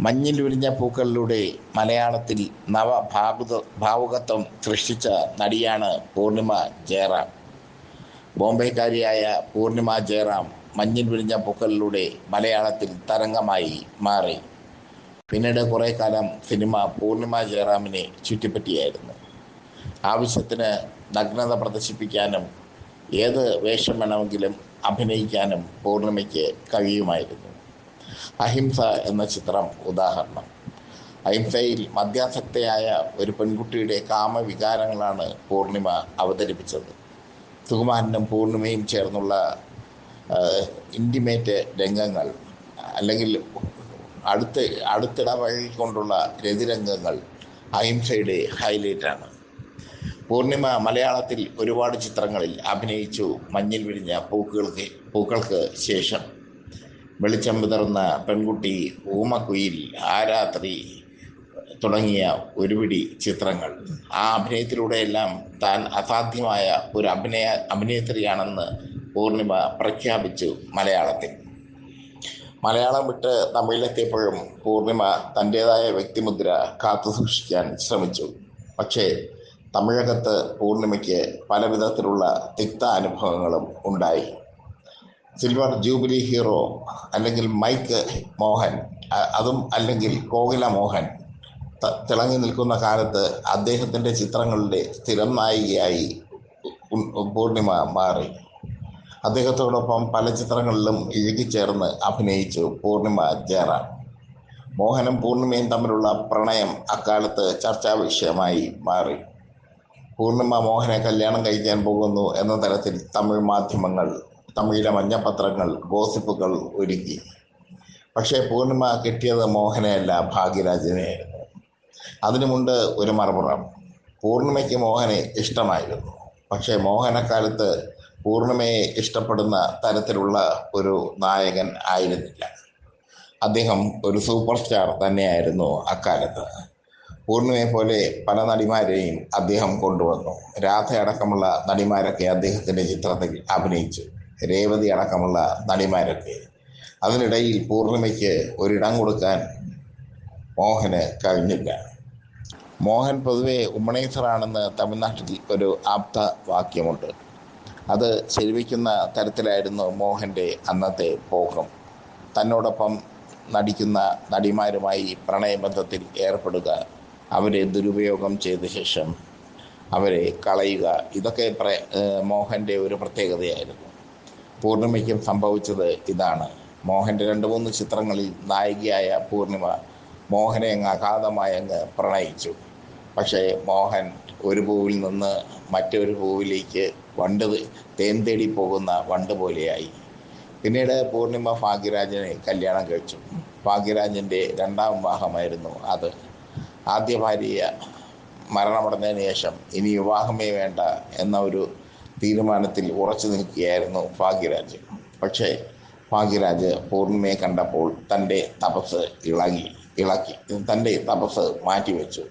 മഞ്ഞിൽ വിരിഞ്ഞ പൂക്കളിലൂടെ മലയാളത്തിൽ നവ ഭാവുക ഭാവുകത്വം സൃഷ്ടിച്ച നടിയാണ് പൂർണിമ ജയറാം. ബോംബെക്കാരിയായ പൂർണിമ ജയറാം മഞ്ഞിൽ വിരിഞ്ഞ പൂക്കളിലൂടെ മലയാളത്തിൽ തരംഗമായി മാറി. പിന്നീട് കുറേ കാലം സിനിമ പൂർണിമ ജയറാമിനെ ചുറ്റിപ്പറ്റിയായിരുന്നു. ആവശ്യത്തിന് നഗ്നത പ്രദർശിപ്പിക്കാനും ഏത് വേഷം വേണമെങ്കിലും അഭിനയിക്കാനും പൂർണിമയ്ക്ക് കഴിയുമായിരുന്നു. അഹിംസ എന്ന ചിത്രം ഉദാഹരണം. അഹിംസയിൽ മദ്യാസക്തയായ ഒരു പെൺകുട്ടിയുടെ കാമവികാരങ്ങളാണ് പൂർണിമ അവതരിപ്പിച്ചത്. സുകുമാരനും പൂർണിമയും ചേർന്നുള്ള ഇന്റിമേറ്റ് രംഗങ്ങൾ അല്ലെങ്കിൽ അടുത്ത് അടുത്തിടപഴകിക്കൊണ്ടുള്ള രതിരംഗങ്ങൾ അഹിംസയുടെ ഹൈലൈറ്റാണ് പൂർണിമ മലയാളത്തിൽ ഒരുപാട് ചിത്രങ്ങളിൽ അഭിനയിച്ചു മഞ്ഞിൽ വിരിഞ്ഞ പൂക്കൾക്ക് പൂക്കൾക്ക് ശേഷം വെളിച്ചം വിതർന്ന പെൺകുട്ടി ഊമക്കുയിൽ ആ രാത്രി തുടങ്ങിയ ഒരുപിടി ചിത്രങ്ങൾ. ആ അഭിനയത്തിലൂടെയെല്ലാം താൻ അസാധ്യമായ ഒരു അഭിനയ അഭിനേത്രിയാണെന്ന് പൂർണിമ പ്രഖ്യാപിച്ചു മലയാളത്തിൽ. മലയാളം വിട്ട് തമിഴിലെത്തിയപ്പോഴും പൂർണിമ തന്റേതായ വ്യക്തിമുദ്ര കാത്തു സൂക്ഷിക്കാൻ ശ്രമിച്ചു. പക്ഷേ തമിഴകത്ത് പൂർണിമയ്ക്ക് പല വിധത്തിലുള്ള തിക്ത അനുഭവങ്ങളും ഉണ്ടായി. സിൽവർ ജൂബിലി ഹീറോ അല്ലെങ്കിൽ മൈക്ക് മോഹൻ അതും അല്ലെങ്കിൽ കോകില മോഹൻ തിളങ്ങി നിൽക്കുന്ന കാലത്ത് അദ്ദേഹത്തിന്റെ ചിത്രങ്ങളുടെ സ്ഥിരം നായികയായി പൂർണിമ മാറി. അദ്ദേഹത്തോടൊപ്പം പല ചിത്രങ്ങളിലും ഇഴുകിച്ചേർന്ന് അഭിനയിച്ചു പൂർണിമ ജയറാം. മോഹനും പൂർണിമയും തമ്മിലുള്ള പ്രണയം അക്കാലത്ത് ചർച്ചാ വിഷയമായി മാറി. പൂർണിമ മോഹനെ കല്യാണം കഴിക്കാൻ പോകുന്നു എന്ന തരത്തിൽ തമിഴ് മാധ്യമങ്ങൾ തമിഴിലെ മഞ്ഞപത്രങ്ങൾ ഗോസിപ്പുകൾ ഒരുക്കി. പക്ഷേ പൂർണിമ കിട്ടിയത് മോഹനയല്ല ഭാഗ്യരാജനെയായിരുന്നു അതിനുമുണ്ട് ഒരു മറുപുറം. പൂർണിമയ്ക്ക് മോഹനെ ഇഷ്ടമായിരുന്നു. പക്ഷേ മോഹനക്കാലത്ത് പൂർണിമയെ ഇഷ്ടപ്പെടുന്ന തരത്തിലുള്ള ഒരു നായകൻ ആയിരുന്നില്ല. അദ്ദേഹം ഒരു സൂപ്പർ സ്റ്റാർ തന്നെയായിരുന്നു അക്കാലത്ത്. പൂർണിമയെ പോലെ പല നടിമാരെയും അദ്ദേഹം കൊണ്ടുവന്നു. രാധ അടക്കമുള്ള നടിമാരൊക്കെ അദ്ദേഹത്തിന്റെ ചിത്രത്തിൽ അഭിനയിച്ചു. രേവതി അടക്കമുള്ള നടിമാരൊക്കെ. അതിനിടയിൽ പൂർണിമയ്ക്ക് ഒരിടം കൊടുക്കാൻ മോഹന് കഴിഞ്ഞില്ല. മോഹൻ പൊതുവെ ഉമ്മണേശ്വറാണെന്ന് തമിഴ്നാട്ടിൽ ഒരു ആപ്ത വാക്യമുണ്ട്. അത് ശരിവയ്ക്കുന്ന തരത്തിലായിരുന്നു മോഹന്റെ അന്നത്തെ പോക്കം തന്നോടൊപ്പം നടിക്കുന്ന നടിമാരുമായി പ്രണയബന്ധത്തിൽ ഏർപ്പെടുക അവരെ ദുരുപയോഗം ചെയ്ത ശേഷം അവരെ കളയുക ഇതൊക്കെ മോഹന്റെ ഒരു പ്രത്യേകതയായിരുന്നു. പൂർണിമയ്ക്കും സംഭവിച്ചത് ഇതാണ്. മോഹന്റെ രണ്ട് മൂന്ന് ചിത്രങ്ങളിൽ നായികയായ പൂർണിമ മോഹനെ അങ്ങ് അഗാധമായി അങ്ങ് പ്രണയിച്ചു. പക്ഷേ മോഹൻ ഒരു പൂവിൽ നിന്ന് മറ്റൊരു പൂവിലേക്ക് വണ്ട് തേൻ തേടി പോകുന്ന വണ്ട് പോലെയായി. പിന്നീട് പൂർണിമ ഭാഗ്യരാജനെ കല്യാണം കഴിച്ചു. ഭാഗ്യരാജന്റെ രണ്ടാം വിവാഹമായിരുന്നു അത്. ആദ്യ ഭാര്യ മരണമടഞ്ഞതിന് ശേഷം ഇനി വിവാഹമേ വേണ്ട എന്ന ഒരു തീരുമാനത്തിൽ ഉറച്ചു നിൽക്കുകയായിരുന്നു ഭാഗ്യരാജ്. പക്ഷേ ഭാഗ്യരാജ് പൂർണിമയെ കണ്ടപ്പോൾ തന്റെ തപസ് ഇളകി ഇളക്കി തന്റെ തപസ് മാറ്റിവെച്ചു.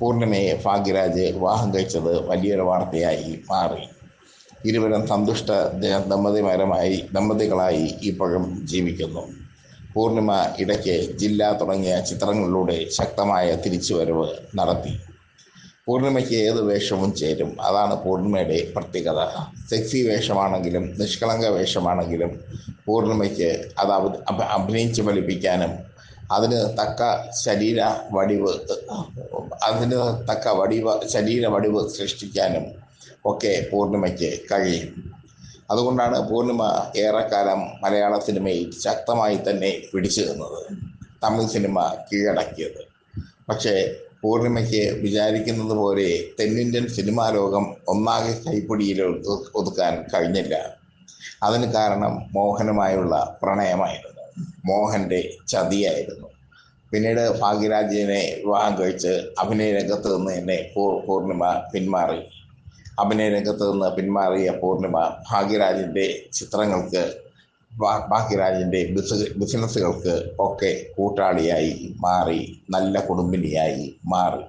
പൂർണിമയെ ഭാഗ്യരാജ് വിവാഹം കഴിച്ചത് വലിയൊരു വാർത്തയായി മാറി. ഇരുവരും സന്തുഷ്ട ദമ്പതിമാരമായി ദമ്പതികളായി ഇപ്പോഴും ജീവിക്കുന്നു. പൂർണിമ ഇടയ്ക്ക് ജില്ല തുടങ്ങിയ ചിത്രങ്ങളിലൂടെ ശക്തമായ തിരിച്ചുവരവ് നടത്തി. പൂർണിമയ്ക്ക് ഏത് വേഷവും ചേരും. അതാണ് പൂർണിമയുടെ പ്രത്യേകത. സെക്സി വേഷമാണെങ്കിലും നിഷ്കളങ്ക വേഷമാണെങ്കിലും പൂർണിമയ്ക്ക് അത് അഭിനയിച്ച് ഫലിപ്പിക്കാനും അതിന് തക്ക ശരീര വടിവ് അതിന് തക്ക വടിവ് ശരീര വടിവ് സൃഷ്ടിക്കാനും ഒക്കെ പൂർണിമയ്ക്ക് കഴിയും. അതുകൊണ്ടാണ് പൂർണിമ ഏറെക്കാലം മലയാള സിനിമയിൽ ശക്തമായി തന്നെ പിടിച്ചു നിന്നത് തമിഴ് സിനിമ കീഴടക്കിയത്. പക്ഷേ പൂർണിമയ്ക്ക് വിചാരിക്കുന്നത് പോലെ തെന്നിന്ത്യൻ സിനിമാ ലോകം ഒന്നാകെ കൈപ്പിടിയിൽ ഒതുക്കാൻ കഴിഞ്ഞില്ല. അതിന് കാരണം മോഹനുമായുള്ള പ്രണയമായിരുന്നു. മോഹന്റെ ചതിയായിരുന്നു. പിന്നീട് ഭാഗ്യരാജിനെ വിവാഹം കഴിച്ച് അഭിനയ രംഗത്ത് നിന്ന് തന്നെ പൂർണിമ പിന്മാറി. അഭിനയ രംഗത്ത് നിന്ന് പിന്മാറിയ പൂർണിമ ഭാഗ്യരാജിന്റെ ചിത്രങ്ങൾക്ക് ഭാഗ്യരാജിന്റെ ബിസ് ബിസിനസ്സുകൾക്ക് ഒക്കെ കൂട്ടാളിയായി മാറി നല്ല കുടുംബിനിയായി മാറി.